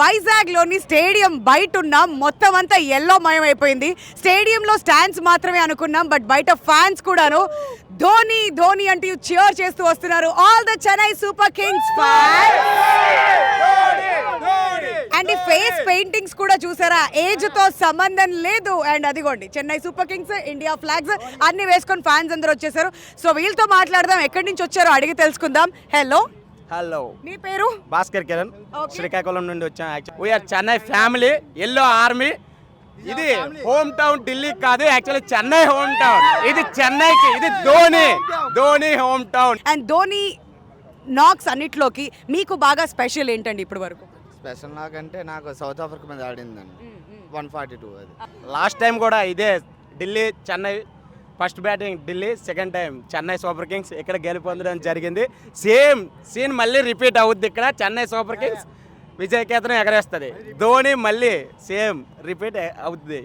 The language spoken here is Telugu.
వైజాగ్లోని స్టేడియం బయట ఉన్నాం మొత్తం అంతా ఎల్లో మయం అయిపోయింది స్టేడియంలో స్టాండ్స్ మాత్రమే అనుకున్నాం బట్ బయట ఫ్యాన్స్ కూడాను ధోని ధోని అంటూ చియర్ చేస్తూ వస్తున్నారు. All the Chennai Super Kings fan and ఈ ఫేస్ పెయింటింగ్స్ కూడా చూసారా? ఏజ్తో సంబంధం లేదు. అండ్ అదిగోండి Chennai Super Kings India flags అన్ని వేసుకొని ఫ్యాన్స్ అందరూ వచ్చేసారు. సో వీళ్ళతో మాట్లాడదాం ఎక్కడి నుంచి వచ్చారో అడిగి తెలుసుకుందాం. హలో హలో మీ పేరు? భాస్కర్ కిరణ్. శ్రీకాకుళం నుండి వచ్చాం we are Chennai family yellow army ఇది హోమ్ టౌన్ ఢిల్లీ కాదు యాక్చువల్లీ చెన్నై హోమ్ టౌన్ ఇది చెన్నైకి ఇది Dhoni Dhoni home town and Dhoni knocks అన్నిట్లోకి. మీకు బాగా స్పెషల్ ఏంటండి ఇప్పటి వరకు స్పెషల్ నాకంటే నాకు సౌత్ ఆఫ్రికా మీద ఆడిందండి. వన్ ఫార్టీ టూ అది. లాస్ట్ టైం కూడా ఇదే Delhi Chennai first batting Delhi second time Chennai super kings ఇక్కడ గెలుపొందడం జరిగింది. సేమ్ సీన్ మళ్ళీ రిపీట్ అవుద్ది ఇక్కడ చెన్నై సూపర్ కింగ్స్ విజయకేతనం ఎగరేస్తుంది. ధోని మళ్ళీ సేమ్ రిపీట్ అవుద్ది.